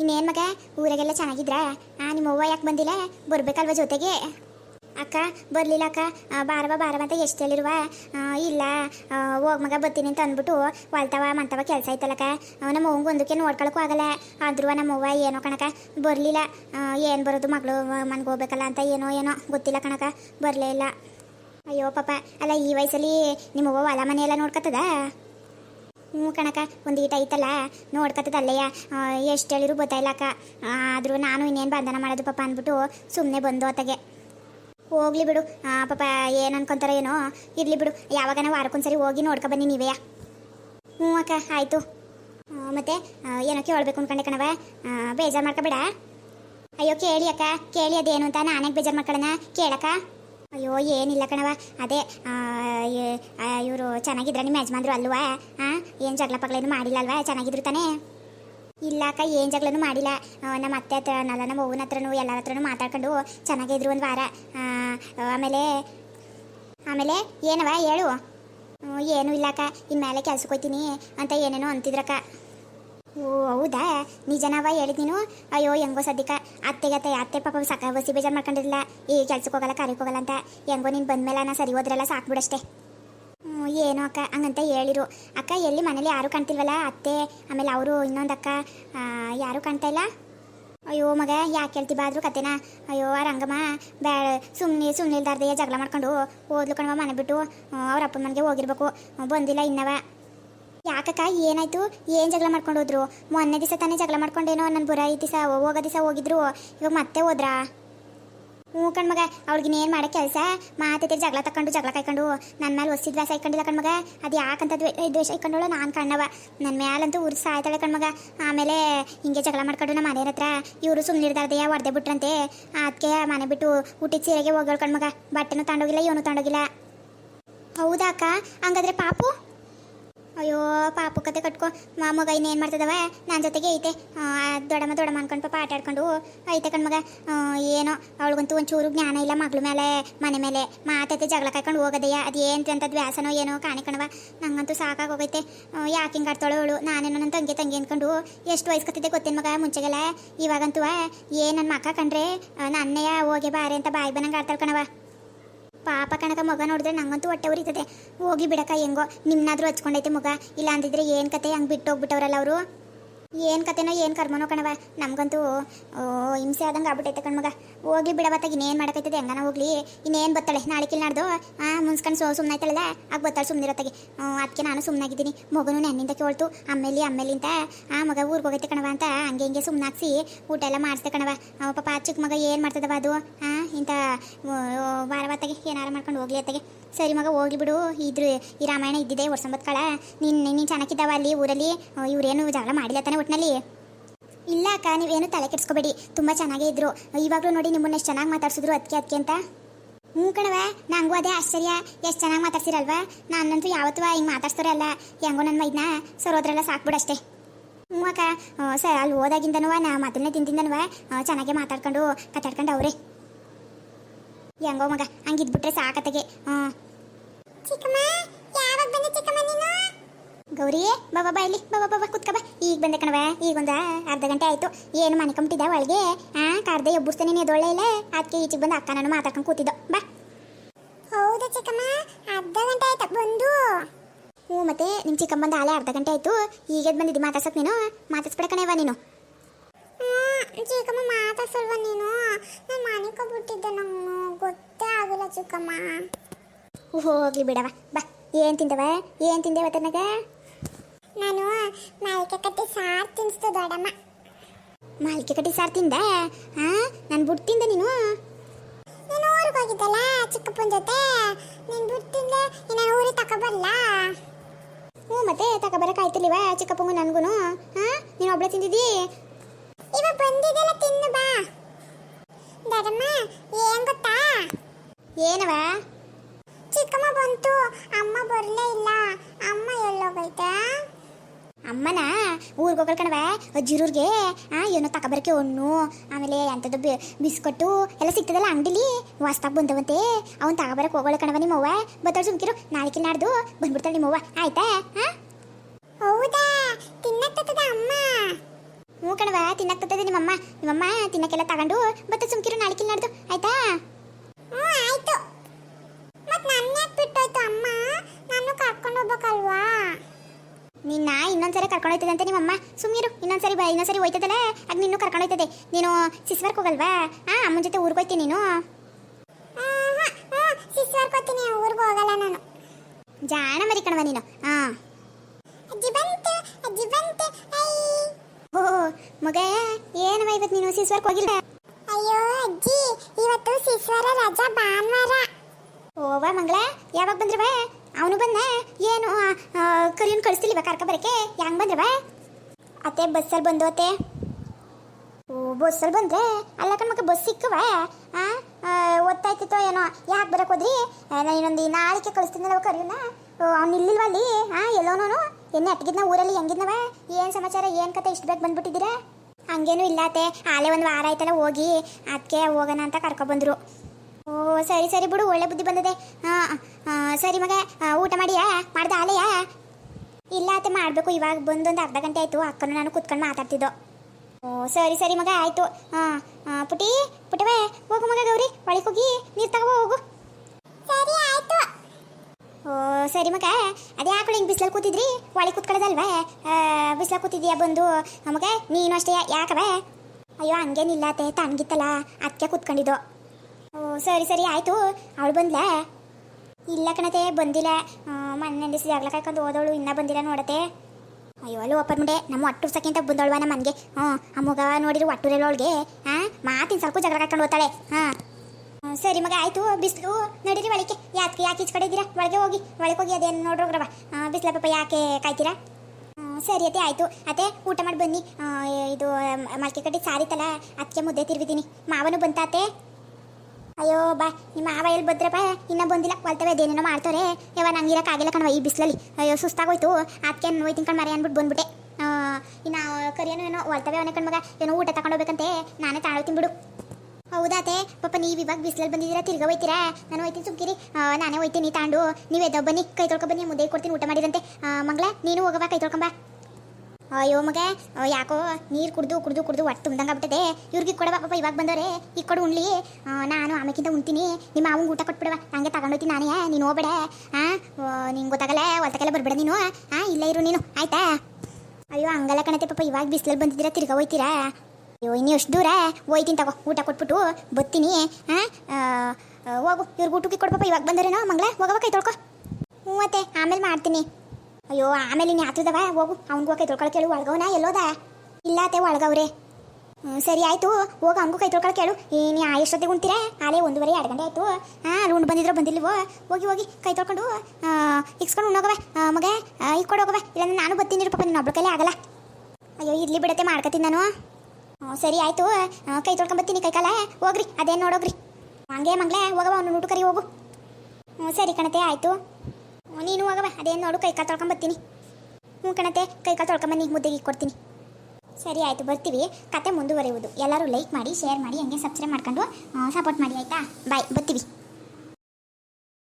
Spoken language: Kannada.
ಇನ್ನೇನು ಮಗ? ಊರಾಗೆಲ್ಲ ಚೆನ್ನಾಗಿದ್ರಾ? ಆ, ನಿಮ್ಮ ಅವ್ವ ಯಾಕೆ ಬಂದಿಲ್ಲ? ಬರ್ಬೇಕಲ್ವ ಜೊತೆಗೆ? ಅಕ್ಕ, ಬರಲಿಲ್ಲ ಅಕ್ಕ. ಬಾರವ ಬಾರವ ಅಂತ ಎಷ್ಟು ಹೇಳಿರುವ? ಇಲ್ಲ. ಹೋಗ ಮಗ, ಬರ್ತೀನಿ ಅಂತ ಅಂದ್ಬಿಟ್ಟು ಹೊಲ್ತವ ಮಂತವ ಕೆಲಸ ಐತಲ್ಲಕ್ಕ ನಮ್ಮ ಅವಂಗೆ ಒಂದಕ್ಕೆ ನೋಡ್ಕೊಳಕ್ಕೂ ಆಗಲ್ಲ. ಆದ್ರೂ ನಮ್ಮ ಅವ್ವ ಏನೋ ಕಣಕ ಬರಲಿಲ್ಲ. ಏನು ಬರೋದು ಮಗಳು ಮನ್ಗೆ ಹೋಗ್ಬೇಕಲ್ಲ ಅಂತ ಏನೋ ಏನೋ ಗೊತ್ತಿಲ್ಲ ಕಣಕ ಬರಲೇ ಇಲ್ಲ. ಅಯ್ಯೋ ಪಾಪ. ಅಲ್ಲ, ಈ ವಯಸ್ಸಲ್ಲಿ ನಿಮ್ಮ ಅವ್ವ ಹೊಲ ಮನೆ ಎಲ್ಲ ನೋಡ್ಕೊತದ ಹ್ಞೂ ಕಣಕ ಒಂದು ಈಟ ಐತಲ್ಲ ನೋಡ್ಕತ್ತದಲ್ಲಯ್ಯ ಎಷ್ಟು ಹೇಳಿರು ಗೊತ್ತಾಯಿಲ್ಲ ಅಕ್ಕ ಆದರೂ ನಾನು ಇನ್ನೇನು ಬಂಧನ ಮಾಡೋದು ಪಾಪ ಅಂದ್ಬಿಟ್ಟು ಸುಮ್ಮನೆ ಬಂದು ಅತ್ತಗೆ. ಹೋಗ್ಲಿ ಬಿಡು. ಪಾಪ ಏನು ಅನ್ಕೊಂತಾರ ಏನೋ, ಇರಲಿ ಬಿಡು. ಯಾವಾಗನ ವಾರಕ್ಕೊಂದ್ಸರಿ ಹೋಗಿ ನೋಡ್ಕೊ ಬನ್ನಿ ನೀವೇ. ಹ್ಞೂ ಅಕ್ಕ, ಆಯಿತು. ಮತ್ತೆ ಏನೋ ಕೇಳಬೇಕು ಅನ್ಕೊಂಡೆ ಕಣವ ಬೇಜಾರು ಮಾಡ್ಕೊಬೇಡ. ಅಯ್ಯೋ, ಕೇಳಿ ಅಕ್ಕ, ಕೇಳಿ ಅದೇನು ಅಂತ ನಾನೇ ಬೇಜಾರು ಮಾಡ್ಕೊಳ್ಳೋಣ ಕೇಳಕ್ಕ. ಅಯ್ಯೋ, ಏನಿಲ್ಲ ಕಣವ ಅದೇ ಇವರು ಚೆನ್ನಾಗಿದ್ರ ನಿಮ್ಮ ಯಜಮಾನ್ರು ಅಲ್ವಾ? ಹಾಂ ಏನು ಜಗಳ ಪಗಳೇನು ಮಾಡಿಲ್ಲ ಅಲ್ವಾ ಚೆನ್ನಾಗಿದ್ರು ತಾನೇ? ಇಲ್ಲ ಅಕ್ಕ, ಏನು ಜಗಳನು ಮಾಡಿಲ್ಲ. ನಮ್ಮ ಅತ್ತೆ ಹತ್ರ ನಲ್ಲ ನಮ್ಮ ಅವ್ವನ ಹತ್ರನೂ, ಎಲ್ಲರ ಹತ್ರನೂ ಮಾತಾಡ್ಕೊಂಡು ಚೆನ್ನಾಗಿದ್ರು ಒಂದು ವಾರ. ಆಮೇಲೆ ಆಮೇಲೆ ಏನವ ಹೇಳು. ಏನೂ ಇಲ್ಲ ಅಕ್ಕ. ಇನ್ಮೇಲೆ ಕೆಲ್ಸಕ್ಕೆ ಹೋಗ್ತೀನಿ ಅಂತ ಏನೇನೋ ಅಂತಿದ್ರಕ್ಕ. ಓ, ಹೌದಾ? ನಿಜನವ ಹೇಳಿದ್ ಅಯ್ಯೋ, ಹೆಂಗೋ ಸದ್ಯಕ್ಕ. ಅತ್ತೆಗೆ ಅತ್ತೆ ಅತ್ತೆ ಪಾಪ ಸಾಕ ಬಸಿ ಬೇಜಾರು ಮಾಡ್ಕೊಂಡಿರಲಿಲ್ಲ ಈ ಕೆಲ್ಸಕ್ಕೆ ಹೋಗಲ್ಲ ಕಾರ್ಯಕ್ಕೆ ಹೋಗಲ್ಲ ಅಂತ. ಹೆಂಗೋ ನೀನು ಬಂದ್ಮೇಲೆ ನಾ ಸರಿ ಹೋದ್ರೆಲ್ಲ ಸಾಕ್ಬಿಡಷ್ಟೇ. ಹ್ಞೂ ಏನೋ ಅಕ್ಕ, ಹಂಗಂತ ಹೇಳಿರು. ಅಕ್ಕ, ಎಲ್ಲಿ ಮನೇಲಿ ಯಾರು ಕಾಣ್ತಿಲ್ವಲ್ಲ? ಅತ್ತೆ, ಆಮೇಲೆ ಅವರು, ಇನ್ನೊಂದು ಅಕ್ಕ ಯಾರು ಕಾಣ್ತಾ ಇಲ್ಲ? ಅಯ್ಯೋ, ಮಗ, ಯಾಕೆ ಹೇಳ್ತಿ ಬಾದ್ರು ಕತೆನಾ? ಅಯ್ಯೋ, ಆ ರಂಗಮ್ಮ, ಬ್ಯಾ ಸುಮ್ಮನೆ ಸುಮ್ಮನೆ ಇಲ್ದಾರ್ದೆ ಜಗಳ ಮಾಡ್ಕೊಂಡು ಓದ್ಲು ಕಣವ ಮನೆ ಬಿಟ್ಟು. ಅವ್ರ ಅಪ್ಪನ ಮನೆಗೆ ಹೋಗಿರ್ಬೇಕು. ಬಂದಿಲ್ಲ ಇನ್ನವ. ಯಾಕಕ್ಕ, ಏನಾಯ್ತು? ಏನ್ ಜಗಳ ಮಾಡ್ಕೊಂಡು ಹೋದ್ರು? ಮೊನ್ನೆ ದಿವಸ ತಾನೇ ಜಗಳ ಮಾಡ್ಕೊಂಡೇನೋ ನನ್ನ ಬುರ ಐತಿ ದಿವಸ, ಹೋಗೋ ದಿವಸ ಹೋಗಿದ್ರು. ಇವಾಗ ಮತ್ತೆ ಹೋದ್ರಾ? ಹ್ಞೂ ಕಣ್ಮಗ ಏನು ಮಾಡೋ ಕೆಲಸ? ಮಾತೈತೆ ಜಗಳ ತಕೊಂಡು ಜಗಳ ಕಾಯ್ಕೊಂಡು ನನ್ನ ಮೇಲೆ ಒಸಿ ದ್ವೇಷ ಇಟ್ಕೊಂಡಿಲ್ಲ ಕಣ್ಮಗ ಅದು ಯಾಕಂತ ದ್ವೇ ದ್ವೇಷ ಇಕ್ಕೊಂಡಳು? ನಾನು ಕಣ್ಣವ. ನನ್ನ ಮೇಲಂತೂ ಉರ್ಸ ಸಾಯ್ತಾಳೆ ಕಣ್ಮಗ ಆಮೇಲೆ ಹಿಂಗೆ ಜಗಳ ಮಾಡ್ಕೊಂಡು ನಮ್ಮ ಮನೆಯ ಹತ್ರ ಇವರು ಸುಮ್ಮನಿರ್ದಾರ್ದೆಯ ಹೊಡೆದೇ ಬಿಟ್ರಂತೆ? ಅದಕ್ಕೆ ಮನೆ ಬಿಟ್ಟು ಊಟದ ಸೀರೆಗೆ ಹೋಗೋಳು ಕಣ್ಮಗ ಬಟ್ಟೆನೂ ತಗೊಂಡೋಗಿಲ್ಲ ಇವನು ತಗೊಂಡೋಗಿಲ್ಲ ಹೌದಾ ಅಕ್ಕ? ಹಂಗಾದ್ರೆ ಪಾಪು? ಅಯ್ಯೋ, ಪಾಪು ಕತೆ ಕಟ್ಕೊ. ಮಾಮಗ ಮಗ ಇನ್ನೇನು ಮಾಡ್ತದವ? ನನ್ನ ಜೊತೆಗೆ ಐತೆ. ದೊಡಮ್ಮ ದೊಡಮ್ಮ ಅನ್ಕೊಂಡು ಪಾಪ ಆಟ ಆಡ್ಕೊಂಡು. ಐತೆ ಕಣ್ಮಗ ಏನೋ, ಅವಳಿಗಂತೂ ಒಂಚೂರು ಜ್ಞಾನ ಇಲ್ಲ ಮಗಳ ಮೇಲೆ ಮನೆ ಮೇಲೆ ಮಾತೈತೆ ಜಗಳ ಕಾಯ್ಕೊಂಡು ಹೋಗೋದಯ್ಯ ಅದು ಏನು ಅಂತ ವ್ಯಾಸನೋ ಏನೋ ಕಾಣಿ ಕಣವ. ನಂಗಂತೂ ಸಾಕಾಗೋಗೈತೆ ಯಾಕೆ ಹಿಂಗೆ ಆಡ್ತಾಳೋ ಅವಳು? ನಾನೇನೋ ನನ್ನ ತಂಗಿ ತಂಗಿ ಅಂದ್ಕೊಂಡು ಎಷ್ಟು ವಯಸ್ಕತ್ತಿದ್ದೆ ಗೊತ್ತೇನು ಮಗ ಮುಂಚೆಗೆಲ್ಲ? ಇವಾಗಂತೂ ಏನು ನನ್ನ ಮಕ್ಕ ಕಂಡ್ರೆ ನನ್ನಯ್ಯ ನನ್ನೆಯ ಹೋಗಿ ಬಾರೆ ಅಂತ ಬಾಯಿ ಬಂದಂಗೆ ಆಡ್ತಾಳೆ ಕಣವ. ಪಾಪ ಕಣಕ ಮಗ ನೋಡಿದ್ರೆ ನಂಗಂತೂ ಹೊಟ್ಟೆ ಉರಿತದೆ. ಹೋಗಿ ಬಿಡಕ ಹೆಂಗೋ. ನಿಮ್ನಾದ್ರೂ ಹಚ್ಕೊಂಡೈತೆ ಮಗ. ಇಲ್ಲ ಅಂದಿದ್ರೆ ಏನು ಕತೆ? ಹಂಗೆ ಬಿಟ್ಟು ಹೋಗ್ಬಿಟ್ಟವ್ರಲ್ಲ ಅವರು. ಏನು ಕತೆನೋ ಏನ್ ಕರ್ಮನೋ ಕಣವ ನಮಗಂತೂ ಹಿಂಸೆ ಆದಂಗ ಆಗ್ಬಿಟ್ಟೈತೆ ಕಣ್ಮಗ ಹೋಗಿ ಬಿಡಬತ್ತಾಗ ಇನ್ನೇನು ಮಾಡಕೈತದೆ ಹೆಂಗನ ಹೋಗ್ಲಿ? ಇನ್ನೇನ್ ಬತ್ತಾಳೆ? ನಾಳೆ ಕಿಲ್ ನಾಡ್ದು? ಆ, ಮುನ್ಸ್ಕೊಂಡು ಸೋ ಸುಮ್ಮನಾಯ್ತಲ್ಲ ಆಗ ಬತ್ತಾಳೆ ಸುಮ್ಮನಿರತ್ತಾಗೆ ಅದಕ್ಕೆ ನಾನು ಸುಮ್ನಾಗಿದ್ದೀನಿ. ಮಗನೂ ನನ್ನಿಂದ ಕೇಳ್ತು. ಅಮ್ಮೇಲಿ ಅಮ್ಮೇಲಿಂತ ಆ, ಮಗ ಊರಿಗೆ ಹೋಗೈತೆ ಕಣವ ಅಂತ ಹಂಗೆ ಹಿಂಗೆ ಸುಮ್ನಾಕ್ಸಿ ಊಟ ಎಲ್ಲ ಮಾಡಿಸ್ದೆ ಕಣವ ಪಾಪ ಚಿಕ್ಕ ಮಗ ಏನು ಮಾಡ್ತದವ ಅದು? ಆ ಇಂಥ ವಾರವತ್ತಾಗಿ ಏನಾರ ಮಾಡ್ಕೊಂಡು ಹೋಗ್ಲಿ ಅತ್ತಾಗೆ. ಸರಿ ಮಗ ಹೋಗ್ಲಿ ಬಿಡು. ಇದ್ರು, ಈ ರಾಮಾಯಣ ಇದ್ದಿದೆ ವರ್ಷಂಬತ್ ಕಾಳ ನೀನು ನೀನು ಚೆನ್ನಾಗಿದ್ದಾವ ಅಲ್ಲಿ, ಊರಲ್ಲಿ? ಇವರೇನು ಜಗಳ ಮಾಡಿಲ್ಲ ತಾನೆ ಒಟ್ಟಿನಲ್ಲಿ ಇಲ್ಲ ಅಕ್ಕ, ನೀವೇನು ತಲೆ ಕೆಡ್ಸ್ಕೊಬೇಡಿ. ತುಂಬ ಚೆನ್ನಾಗೇ ಇದ್ರು. ಇವಾಗಲೂ ನೋಡಿ ನಿಮ್ಮನ್ನ ಎಷ್ಟು ಚೆನ್ನಾಗಿ ಮಾತಾಡ್ಸಿದ್ರು ಅದಕ್ಕೆ ಅದಕ್ಕೆ ಅಂತ. ಹ್ಞೂ ಕಣವ ನಂಗೂ ಅದೇ ಆಶ್ಚರ್ಯ. ಎಷ್ಟು ಚೆನ್ನಾಗಿ ಮಾತಾಡ್ಸಿರಲ್ವಾ? ನಾನಂತೂ ಯಾವತ್ತೂ ಹಿಂಗೆ ಮಾತಾಡ್ಸ್ತಾರೆ ಅಲ್ಲ. ಹೆಂಗೋ ನನ್ನ ಮೈದ್ನ ಸರೋದ್ರೆಲ್ಲ ಸಾಕ್ಬಿಡಷ್ಟೇ. ಹ್ಞೂ ಅಕ್ಕ ಸರ್, ಅಲ್ಲಿ ಹೋದಾಗಿಂದನೂ ನಾ ಮೊದಲನೇ ದಿನದಿಂದನೂ ಚೆನ್ನಾಗೆ ಮಾತಾಡ್ಕೊಂಡು ಕತ್ತಾಡ್ಕೊಂಡು ಅವ್ರೆ ಹೆಂಗೋ ಮಗ, ಹಂಗಿದ್ಬಿಟ್ರೆ ಸಾಕತ್ತಗೆ. ಹಾಂ ಚಿಕ್ಕಮ್ಮ? ಯಾವಾಗ ಬಂದೆ ಚಿಕ್ಕಮ್ಮ ನೀನು? ಗೌರಿ ಬಾಬಾ ಬಾ ಇಲ್ಲಿ. ಬಾಬಾ ಬಾಬಾ ಕುತ್ಕ ಬಾ. ಈಗ ಬಂದೆ ಕಣವ ಈಗ ಒಂದು ಅರ್ಧ ಗಂಟೆ ಆಯ್ತು. ಏನು ಮನೆ ಕಂಬಿಟ್ಟಿದ್ದ ಒಳಗೆ? ಆ ಕಾರ್ದೆ ಎಬ್ಬುಸ್ತೇನೆ ನೀ ಎದೊಳ್ಳೆ ಇಲ್ಲ? ಅದಕ್ಕೆ ಈಚೆಗೆ ಬಂದು ಅಕ್ಕ ನಾನು ಮಾತಾಡ್ಕೊಂಡು ಕೂತಿದ್ದ. ಬಾ. ಹೌದಾ ಚಿಕ್ಕಮ್ಮ ಅರ್ಧ ಗಂಟೆ ಆಯ್ತಾ. ಬಂದು. ಹ್ಞೂ ಮತ್ತೆ ನಿಮ್ಮ ಚಿಕ್ಕಮ್ಮ ಬಂದ ಆಲೆ ಅರ್ಧ ಗಂಟೆ ಆಯ್ತು. ಈಗ ಬಂದಿದ್ದು ಮಾತಾಡ್ಸಕ್ ನೀನು? ಮಾತಾಡ್ಸ್ಬೇಡ ಕಣವ ನೀನು. ಚಿಕ್ಕಮ್ಮ ಮಾತಾಡ್ಸಲ್ವ ನೀನು? ನಾನು ಮನೆಗೆ ಬಿಟ್ಟಿದ್ದೆ ನಂಗೆ ಗೊತ್ತೇ ಆಗಿಲ್ಲ ಚಿಕ್ಕಮ್ಮ. ಹೋಗ್ಲಿ ಬಿಡವ ಬಾ ಏನು ತಿಂದವ? ಏನು ತಿಂದೆ ತನಗ? ನಾನು ಮಾಲಿಕೆ ಕಟ್ಟಿ ಸಾರು ತಿನ್ನಿಸ್ತು ದೊಡ್ಡಮ್ಮ. ಮಾಲಿಕೆ ಕಟ್ಟಿ ಸಾರು ತಿಂದ? ಹಾ ನಾನು ಬುಟ್ಟು ತಿಂದೆ ನೀನು? ನೀನು ಊರಿಗೆ ಹೋಗಿದ್ದಲ್ಲ ಚಿಕ್ಕಪ್ಪನ ಜೊತೆ? ನೀನು ಬಿಟ್ಟು ತಿಂದೆ ಊರಿ ಊರಿಗೆ ತಗೊಬರಲ್ಲ ಹ್ಞೂ ಮತ್ತೆ ತಗೊಬರಕ್ಕಾಯ್ತಿಲ್ವ ಚಿಕ್ಕಪ್ಪಂಗು ನನಗೂ ಹಾ ನೀನು ಒಬ್ಬಳೆ ತಿಂದಿದ್ದಿ? ಇವಾಗ ಬಂದಿದ್ದೆಲ್ಲ ತಿನ್ನು ಬಾ. ದೊಡ್ಡಮ್ಮ ಏನ್ ಗೊತ್ತಾ? ಏನವ? ಬಂತು ಅಮ್ಮ ಬರಲೇ ಇಲ್ಲ. ಅಮ್ಮ ಎಲ್ಲೋಗೈತೆ? ಅಮ್ಮನ? ಊರಿಗೆ ಹೋಗಲ್ ಕಣವ ಅಜ್ಜಿರೂರ್ಗೆ ಆ ಏನೋ ತಗೊಬರಕ್ಕೆ ಹಣ್ಣು ಆಮೇಲೆ ಅಂಥದ್ದು ಬಿಸ್ಕೊಟ್ಟು ಎಲ್ಲ ಸಿಗ್ತದಲ್ಲ ಅಂಗಡಿಲಿ? ವಾಸ್ತಾಗ ಬಂದವಂತೆ. ಅವ್ನು ತಗೊಬರಕ್ಕೆ ಹೋಗೋಳ ಕಣವ ನಿಮ್ಮವ್ವ. ಬತ್ತಾಳು ಸುಮ್ಕಿರು ನಾಳೆಗೆ ನಾಡ್ದು ಬಂದ್ಬಿಡ್ತಾಳೆ ನಿಮ್ಮವ್ವ. ಆಯ್ತಾ? ಹಾ ಹೌದಾ? ತಿನ್ನಕ್ಕತ್ತದ ಅಮ್ಮ? ಹ್ಞೂ ಕಣವ ತಿನ್ನಕ್ಕತ್ತದ ನಿಮ್ಮಮ್ಮ. ನಿಮ್ಮಮ್ಮ ತಿನ್ನಕ್ಕೆಲ್ಲ ತಗೊಂಡು ಬತ್ತ ಸುಮ್ಕಿರು ನಾಳೆಗೆ ನಾಡ್ದು. ಆಯ್ತಾ? ಹ್ಞೂ ಆಯ್ತು ಮತ್ತೆ ನನ್ನ ಯಾಕೆ ಬಿಟ್ಟೋಯ್ತು ಅಮ್ಮ ನಾನು ಕರ್ಕೊಂಡು ಹೋಗ್ಬೇಕಲ್ವಾ ನಿನ್ನ ಇನ್ನೊಂದ್ಸರಿ ಕರ್ಕೊಂಡು ಹೋಯ್ತದೆ ಅಂತ ನಿಮ್ಮಮ್ಮ? ಸುಮ್ಮೀರು ಇನ್ನೊಂದ್ಸರಿ ಬ ಇನ್ನೊಂದ್ಸರಿ ಹೋಯ್ತದಲ್ಲ? ಅದು ನಿನ್ನೂ ಕರ್ಕೊಂಡು ಹೋಯ್ತದೆ. ನೀನು ಸಿಸ್ವರ್ಕ್ ಹೋಗಲ್ವಾ? ಆ ಅಮ್ಮನ ಜೊತೆ ಊರಿಗೆ ಹೋಯ್ತೀನಿ ನೀನು. ಸಿಸ್ವರ್ಕ್ ಹೋಗ್ತೀನಿ ಊರಿಗೆ ಹೋಗಲ್ಲ ನಾನು. ಜಾಣ ಮರಿ ಕಣವ ನೀನು ಹಾ ಓ ಮಗ ಏನವ ಇವತ್ತು ನೀನು ಸಿಸ್ವರ್ಕ್ ಹೋಗಿಲ್ಲ? ಅಯ್ಯೋ ಅಜ್ಜಿ ಇವತ್ತು ಸಿಸ್ವರ ರಜಾ ಭಾನುವಾರ. ಓವಾ ಮಂಗಳ ಯಾವಾಗ ಬಂದ್ರವ? ಅವನು ಬಂದ, ಏನು ಕರಿಯನ್ ಕಳಿಸ್ತಿಲ್ವ ಕರ್ಕ ಬರಕ್ಕೆ? ಹೆಂಗ್ ಬಂದ್ರವ? ಅತ್ತೆ ಬಸ್ಸಲ್ಲಿ ಬಂದು ಅತ್ತೆ. ಓ ಬಸ್ಸಲ್ಲಿ ಬಂದ್ರೆ? ಅಲ್ಲ ಕಣ್ಮಕ್ಕ ಬಸ್ ಸಿಕ್ಕವ? ಆ ಒತ್ತಾಯ್ತಿತ್ತೋ ಏನೋ? ಯಾಕೆ ಬರಕ್ ಹೋದ್ರಿ? ನಾನು ಇನ್ನೊಂದು ನಾಳಿಕೆ ಕಳಿಸ್ತೀನಲ್ಲ ಕರಿಯನ್ನ? ಅವ್ನು ಇಲ್ಲಿಲ್ವ ಅಲ್ಲಿ? ಹಾ ಎಲ್ಲೋನೋನು? ಎಣ್ಣೆ ಅಟ್ಗಿದ್ನ ಊರಲ್ಲಿ ಹೆಂಗಿದ್ನವ ಏನು ಸಮಾಚಾರ, ಏನು ಕತೆ? ಇಷ್ಟು ಬೇಗ ಬಂದ್ಬಿಟ್ಟಿದ್ದೀರಾ? ಹಂಗೇನು ಇಲ್ಲ ಅತ್ತೆ. ಆಲೆ ಒಂದು ವಾರ ಆಯ್ತಲ್ಲ, ಹೋಗಿ ಅದಕ್ಕೆ ಹೋಗೋಣ ಅಂತ ಕರ್ಕೊಬಂದ್ರು ಓ, ಸರಿ ಸರಿ ಬಿಡು, ಒಳ್ಳೆ ಬುದ್ಧಿ ಬಂದಿದೆ. ಸರಿ ಮಗ ಊಟ ಮಾಡಿಯಾ? ಮಾಡ್ದ ಆಲೆಯಾ? ಇಲ್ಲ ಅತ್ತೆ, ಮಾಡಬೇಕು. ಇವಾಗ ಬಂದೊಂದು ಅರ್ಧ ಗಂಟೆ ಆಯಿತು. ಅಕ್ಕನು ನಾನು ಕುತ್ಕೊಂಡು ಮಾತಾಡ್ತಿದ್ದೋ. ಓ, ಸರಿ ಸರಿ ಮಗ, ಆಯಿತು. ಹಾಂ ಪುಟಿ ಪುಟವೇ ಹೋಗು ಮಗ ಗೌರಿ. ಒಳಗೆ ಹೋಗಿ ನೀರು ತಗೋ, ಹೋಗು. ಸರಿ, ಆಯಿತು. ಓ, ಸರಿ ಮಗ, ಅದೇ ಯಾಕಡೆ ಹಿಂಗೆ ಬಿಸಿಲಲ್ಲಿ ಕೂತಿದ್ರಿ? ಒಳಗೆ ಕೂತ್ಕೊಳ್ಳೋದಲ್ವೇ? ಬಿಸಿಲಲ್ಲಿ ಕೂತಿದ್ಯಾ ಬಂದು? ಮಗ, ನೀನು ಅಷ್ಟೇ ಯಾಕವೇ ಅಯ್ಯೋ, ಹಂಗೇನಿಲ್ಲ ಅತ್ತೆ ತಣ್ಣಗಿತ್ತಲ್ಲ ಅದಕ್ಕೆ ಕೂತ್ಕೊಂಡಿದ್ದು. ಸರಿ ಸರಿ, ಆಯಿತು. ಅವಳು ಬಂದ್ಲಾ? ಇಲ್ಲ ಕಣತೆ, ಬಂದಿಲ್ಲ. ದಿವಸ ಜಗಳ ಕಾಯ್ಕೊಂಡು ಓದೋಳು ಇನ್ನೂ ಬಂದಿಲ್ಲ ನೋಡತೆ ಅಯ್ಯೋ, ಅಲ್ಲಿ ಒಪ್ಪರ್ ಮುಂಡೆ ನಮ್ಮ ಒಟ್ಟು ಸಕ್ಕಿಂತ ಬಂದೋಳ್ವ ನಮ್ಮ ಮನೆಗೆ. ಹ್ಞೂ ಅಮ್ಮಗ ನೋಡಿದ್ರು ಒಟ್ಟೂರೆಲ್ಲ ಅವಳಿಗೆ. ಹಾಂ ಮಾತಿನ ಸ್ವಲ್ಪ ಜಗಳ ಕಾಯ್ಕೊಂಡು ಹೋಗ್ತಾಳೆ. ಹಾಂ ಸರಿ ಮಗ, ಆಯಿತು. ಬಿಸಿಲು ನಡೀರಿ ಒಳಗೆ ಯಾಕೆ ಯಾಕೆ ಈಚೆ ಕಡೆ ಒಳಗೆ ಹೋಗಿ ಒಳಗೆ ಹೋಗಿ ಅದೇನು ನೋಡ್ರೋಗ್ರವ ಬಿಸಿಲ ಪಾಪ ಯಾಕೆ ಕಾಯ್ತೀರಾ? ಸರಿ ಅತ್ತೆ, ಆಯಿತು. ಅತ್ತೆ, ಊಟ ಮಾಡಿ ಬನ್ನಿ. ಇದು ಮಲ್ಕೆ ಕಟ್ಟಿ ಸಾರಿತಲ್ಲ ಅದಕ್ಕೆ ಮುದ್ದೆ ತಿರುಗಿದ್ದೀನಿ ಮಾವನು ಬಂತಾತೆ ಅಯ್ಯೋ, ಬಾ. ನಿಮ್ಮ ಮಾವ ಎಲ್ಲಿ ಬದ್ರಪ್ಪ? ಇನ್ನ ಬಂದಿಲ್ಲ. ಕೊಲ್ತವೆ ಅದೇನೇನೋ ಮಾಡ್ತಾರೆ ಯಾವ ನಂಗೆ ಇರೋಕ್ಕಾಗಿಲ್ಲ ಕಣವ ಈ ಬಿಸಿಲಲ್ಲಿ. ಅಯ್ಯೋ, ಸುಸ್ತಾಗೋಯ್ತು. ಅದಕ್ಕೆ ಹೋಯ್ತೀನಿ ಕಣ್ ಮರೆ ಅಂದ್ಬಿಟ್ಟು ಬಂದ್ಬಿಟ್ಟೆ. ಇನ್ನು ಕರಿಯನು ಏನೋ ಒಲ್ತವೆ ಅವನೇ ಕಣ್ಮಗ. ಏನೋ ಊಟ ತಗೊಂಡೋಗ್ಬೇಕಂತೆ ನಾನೇ ತಗೊಂಡೋಗ್ತೀನಿ ಬಿಡು. ಹೌದಾತೆ ಪಾಪ ನೀವು ಇವಾಗ ಬಿಸಿಲಲ್ಲಿ ಬಂದಿದ್ದೀರಾ? ತಿರ್ಗ ಹೋಯ್ತೀರಾ? ನಾನು ಹೋಯ್ತೀನಿ ಸುಮ್ಕಿರಿ. ನಾನೇ ಹೋಯ್ತೀನಿ ತಾಂಡು. ನೀವು ಎದ್ದೋ ಬನ್ನಿ. ಕೈ ತೊಳ್ಕೊ ಬನ್ನಿ. ಮುದ್ದೆ ಕೊಡ್ತೀನಿ, ಊಟ ಮಾಡಿರಂತೆ. ಮಂಗಳ, ನೀನು ಹೋಗವಾ ಕೈ ತೊಳ್ಕೊಂಬ. ಅಯ್ಯೋ ಮಗ ಯಾಕೋ ನೀರು ಕುಡ್ದು ಕುಡ್ದು ಕುಡ್ದು ಹೊಟ್ಟೆ ತುಂಬ್ದಂಗೆ ಆಗ್ಬಿಟ್ಟದೆ. ಇವ್ರಿಗೆ ಕೊಡವ ಪಾಪ ಇವಾಗ ಬಂದವ್ರೆ, ಈ ಕೊಡು ಉಣ್ಲಿ. ನಾನು ಆಮೇಕಿಂತ ಉಣ್ತೀನಿ. ನಿಮ್ಮ ಅವಂಗೆ ಊಟ ಕೊಟ್ಬಿಡವ ಹಂಗೆ ತಗೊಂಡೋಯ್ತೀನಿ ನಾನೇ, ನೀನು ಹೋಗ್ಬೇಡ. ಹಾಂ ನಿಂಗೆ ಗೊತ್ತಾಗಲ್ಲ, ಹೊಲ್ತಕ್ಕೆಲ್ಲ ಬರ್ಬೇಡ ನೀನು. ಹಾಂ ಇಲ್ಲ ಇರು ನೀನು, ಆಯ್ತಾ? ಅಯ್ಯೋ, ಹಂಗಲ್ಲ ಕಣತೆ ಪಾಪ, ಇವಾಗ ಬಿಸಿಲಲ್ಲಿ ಬಂದಿದ್ದೀರಾ, ತಿರ್ಗಾ ಹೋಯ್ತೀರಾ? ಅಯ್ಯೋ, ಇನ್ನು ಎಷ್ಟು ದೂರ? ಹೋಯ್ತೀನಿ ತಗೋ, ಊಟ ಕೊಟ್ಬಿಟ್ಟು ಬತ್ತೀನಿ. ಹಾಂ ಹೋಗು, ಇವ್ರಿಗೆ ಊಟಕ್ಕೆ ಕೊಡ್ಬಪ್ಪ ಇವಾಗ ಬಂದರೇನೋ, ಮಂಗಳ ಹೋಗವ ಕೈ ತೊಳ್ಕೊ. ಹ್ಞೂ ಮತ್ತೆ ಆಮೇಲೆ ಮಾಡ್ತೀನಿ. ಅಯ್ಯೋ, ಆಮೇಲೆ ಇನ್ನು ಯಾತ್ರದವ ಹೋಗು. ಅವ್ನಿಗೂ ಕೈ ತೊಳ್ಕೊಳ್ ಕೇಳು. ಒಳಗವನ ಎಲ್ಲೋದ? ಇಲ್ಲ ಅತ್ತೆ, ಒಳಗವ್ರೆ. ಹ್ಞೂ ಸರಿ, ಆಯ್ತು. ಹೋಗ ಹಂಗೂ ಕೈ ತೊಳ್ಕೊಳ್ ಕೇಳು. ನೀ ಆ ಎಷ್ಟೊತ್ತಿಗೆ ಉಣ್ತೀರಾ? ಆಲೇ ಒಂದೂವರೆ, ಎರಡು ಗಂಟೆ ಆಯ್ತು. ಹಾಂ ಉಂಡು ಬಂದಿದ್ರೆ ಬಂದಿಲ್ವೋ ಹೋಗಿ ಹೋಗಿ, ಕೈ ತೊಳ್ಕೊಂಡು ಇಕ್ಸ್ಕೊಂಡು ಉಣ್ಣೋಗವ. ಮಗ ಇಕ್ಕೊಂಡು ಹೋಗವ. ಇಲ್ಲ ನಾನು ಬರ್ತೀನಿ ಪಾಪ ನಿನ್ನ ಒಬ್ಳ ಕೈಲೇ ಆಗಲ್ಲ. ಅಯ್ಯೋ, ಇರ್ಲಿ ಬಿಡತ್ತೆ ಮಾಡ್ಕೊತೀನಿ ನಾನು. ಹ್ಞೂ ಸರಿ, ಆಯ್ತು. ಕೈ ಕೈ ತೊಳ್ಕೊಂಬತ್ತೀನಿ ಕೈ ಕಾಲ. ಹೋಗ್ರಿ, ಅದೇನು ನೋಡೋಗ್ರಿ. ಹಂಗೆ ಮಂಗ್ಲೆ ಹೋಗವ ಅವ್ನು ಊಟ ಕರಿ, ಹೋಗು. ಹ್ಞೂ ಸರಿ ಕಣತೆ, ಆಯಿತು. ನೀನು ಹೋಗವ ಅದೇನು ನೋಡು, ಕೈ ಕಾಲು ತೊಳ್ಕೊಂಬತ್ತೀನಿ ಹ್ಞೂ ಕಣತೆ, ಕೈ ಕಾಲು ತೊಳ್ಕೊಂಬನ್ನಿ ಮುದ್ದೆಗೆ ಕೊಡ್ತೀನಿ. ಸರಿ, ಆಯಿತು, ಬರ್ತೀವಿ. ಕತೆ ಮುಂದುವರಿಯುವುದು. ಎಲ್ಲರೂ ಲೈಕ್ ಮಾಡಿ ಶೇರ್ ಮಾಡಿ, ಹಂಗೆ ಸಬ್ಸ್ಕ್ರೈಬ್ ಮಾಡ್ಕೊಂಡು ಸಪೋರ್ಟ್ ಮಾಡಿ, ಆಯಿತಾ? ಬಾಯ್ ಬರ್ತೀವಿ.